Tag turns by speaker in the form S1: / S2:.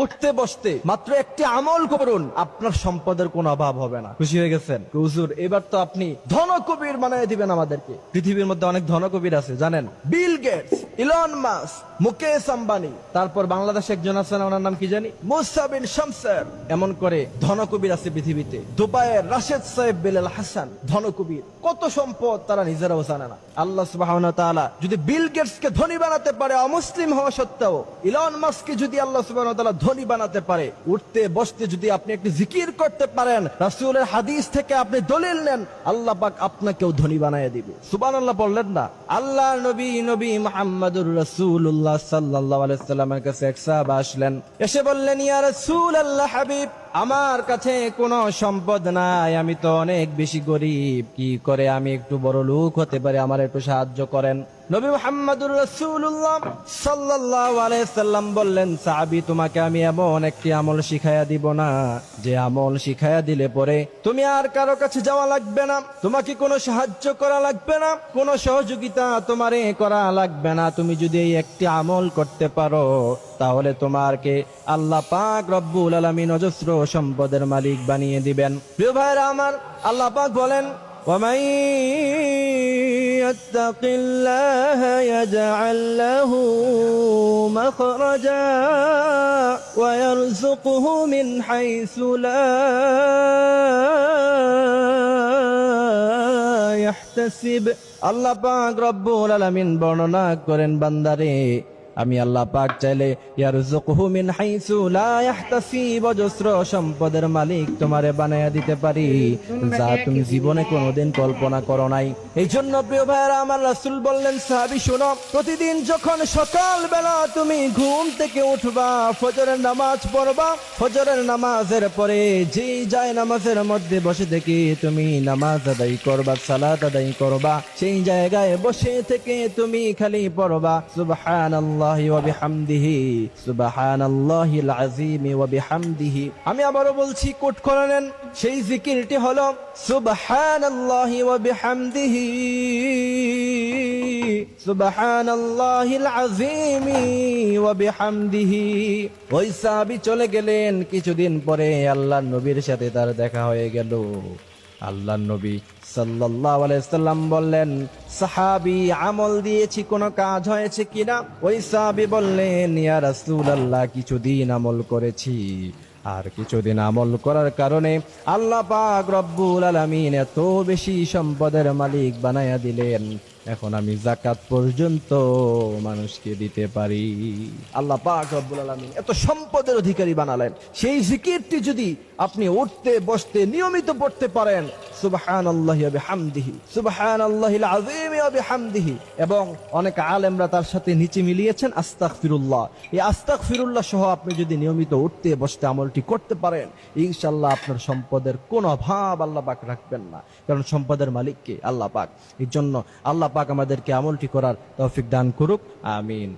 S1: উঠতে বসতে মাত্র একটি আমল করুন, আপনার সম্পদের কোনো অভাব হবে না। খুশি হয়ে গেছেন? হুজুর, এবার তো আপনি ধনকবির বানিয়ে দিবেন আমাদেরকে। পৃথিবীর মধ্যে অনেক ধনকবির আছে, জানেন? Bill Gates, Elon Musk Mukesh Ambani, তারপর বাংলাদেশে একজন আছেন ওনার নাম কি জানি? মুসা বিন শামসার। এমন করে ধনকবির আছে পৃথিবীতে। দুবাইয়ের রাশেদ সাহেব বেলাল হাসান, ধনকবির। কত সম্পদ তারা নিজেরাও জানে না। আল্লাহ ওয়া যদি বিল গেটস কে ধনী বানাতে পারে, অমুসলিম হওয়া সত্ত্বেও, ইলন মাস্ককে যদি আল্লাহ তাআলা ধনী বানাতে পারে। উঠতে, বসতে যদি আপনি একটু জিকির করতে পারেন, রাসূলের হাদিস থেকে আপনি দলিল নেন, আল্লাহ পাক আপনাকেও ধনী বানায় দিবে। সুবহানাল্লাহ বললেন না। আল্লাহ নবী নবী মুহাম্মদুর রাসূলুল্লাহ সাল্লাল্লাহু আলাইহি সাল্লামের কাছে এক সাহাবা আসলেন। এসে বললেন, ইয়া রাসূলুল্লাহ হাবিব, আমার কাছে কোনো সম্পদ নাই, আমি তো অনেক বেশি গরিব। কি করে আমি একটু বড় লোক হতে পারি, আমার একটু সাহায্য করেন? নবী মুহাম্মদুর রাসূলুল্লাহ সাল্লাল্লাহু আলাইহি সাল্লাম বললেন, সাহাবী, তোমাকে আমি এমন একটি আমল শিখাইয়া দিব না, যে আমল শিখাইয়া দিলে পরে তুমি আর কারও কাছে যাওয়া লাগবে না, তোমাকে কোনো সাহায্য করা লাগবে না, কোনো সহযোগিতা তোমারে করা লাগবে না। তুমি যদি এই একটি আমল করতে পারো, তাহলে তোমারকে আল্লাহ পাক রব্বুল আলামিন অজস্র সম্পদের মালিক বানিয়ে দিবেন। প্রিয় ভাইরা আমার, আল্লাহ পাক বলেন ومن يتق الله يجعل له مخرجا ويرزقه من حيث لا يحتسب আল্লাহ পাক রব্বুল আলামিন বর্ণনা করেন বান্দারে আমি আল্লাহ পাক চাইলে সম্পদের মালিক তোমারে বানায়া দিতে পারি। যা তুমি জীবনে কোনোদিন কল্পনা করো নাই। এই জন্য প্রিয় ভাইরা আমার রাসূল বললেন, সাহাবী, শোনো, প্রতিদিন যখন সকাল বেলা তুমি ঘুম থেকে উঠবা, ফজরের নামাজ পড়বা, ফজরের নামাজের পরে যেই যায় নামাজের মধ্যে বসে থেকে তুমি নামাজ আদায় করবা, সালাত আদায় করবা, সেই জায়গায় বসে থেকে তুমি খালি পড়বা। সুবহানাল্লাহি। আমি আবারও বলছি, কোট করে নেন, সেই জিকিরটি হলো, সুবহানাল্লাহি বিহামদিহি ওই সাহাবী চলে গেলেন, কিছুদিন পরে আল্লাহ নবীর সাথে তার দেখা হয়ে গেল। আল্লাহর নবী সাল্লাহ আলাইসাল্লাম বললেন, সাহাবি, আমল দিয়েছি, কোনো কাজ হয়েছে কিনা? ওই সাহাবি বললেন, ইয়া রাসূলুল্লাহ, কিছুদিন আমল করেছি। আর কিছুদিন আমল করার কারণে আল্লাহ পাক রব্বুল আলমিন এত বেশি সম্পদের মালিক বানাইয়া দিলেন। এখন আমি জাকাত পর্যন্ত মানুষকে দিতে পারি। আল্লাহ পাক রব্বুল আলামিন এত সম্পদের অধিকারী বানালেন। সেই জিকিরটি যদি আপনি উঠতে, বসতে, নিয়মিত পড়তে পারেন সুবহান আল্লাহ হামদিহি সুবহান আল্লাহিল আজিম হামদিহি এবং অনেক আলেমরা তার সাথে নিচে মিলিয়েছেন আস্তাক ফিরুল্লাহ এই আস্তাক ফিরুল্লাহ সহ আপনি যদি নিয়মিত উঠতে, বসতে, আমলটি করতে পারেন ইনশাল্লাহ আপনার সম্পদের কোনো অভাব আল্লাহ পাক রাখবেন না। কারণ সম্পদের মালিককে আল্লাহ পাক। এই জন্য আল্লাহ পাক আমাদেরকে আমলটি করার তৌফিক দান করুক আমিন।